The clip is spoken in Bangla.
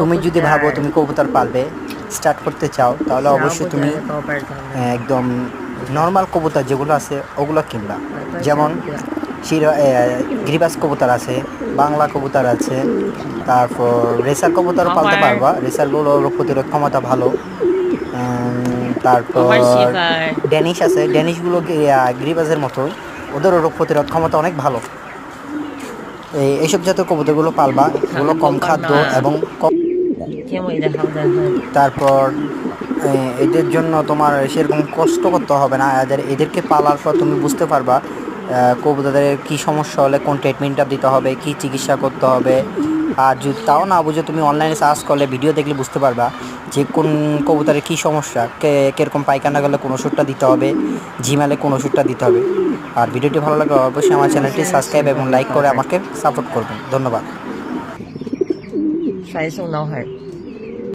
তুমি যদি ভাবো তুমি কবুতর পালবে স্টার্ট করতে চাও তাহলে অবশ্যই তুমি হ্যাঁ, একদম নর্মাল কবুতর যেগুলো আছে ওগুলো কিনবা। যেমন গ্রিবাস কবুতর আছে বাংলা কবুতর আছে তারপর রেসার কবুতর পালতে পারবা। রেসারগুলো রোগ প্রতিরোধ ক্ষমতা ভালো। তারপর ড্যানিশ আছে ড্যানিশগুলো গ্রিবাসের মতো। ওদেরও রোগ প্রতিরোধ ক্ষমতা অনেক ভালো। এইসব জাতীয় কবুতরগুলো পালবা এগুলো কম খাদ্য এবং কম তারপর এদের জন্য তোমার সেরকম কষ্ট করতে হবে না। এদের এদেরকে পালার পর তুমি বুঝতে পারবা কবুতাদের কি সমস্যা হলে কোন ট্রিটমেন্টটা দিতে হবে কি চিকিৎসা করতে হবে। আর যদি তাও না বুঝে তুমি অনলাইনে সার্চ করলে ভিডিও দেখলে বুঝতে পারবা যে কোন কবুতরের কী সমস্যা কীরকম পায়খানা গেলে কোন ওষুধটা দিতে হবে জিমেলে কোন ওষুধটা দিতে হবে। আর ভিডিওটি ভালো লাগলে অবশ্যই আমার চ্যানেলটি সাবস্ক্রাইব এবং লাইক করে আমাকে সাপোর্ট করবেন। ধন্যবাদ।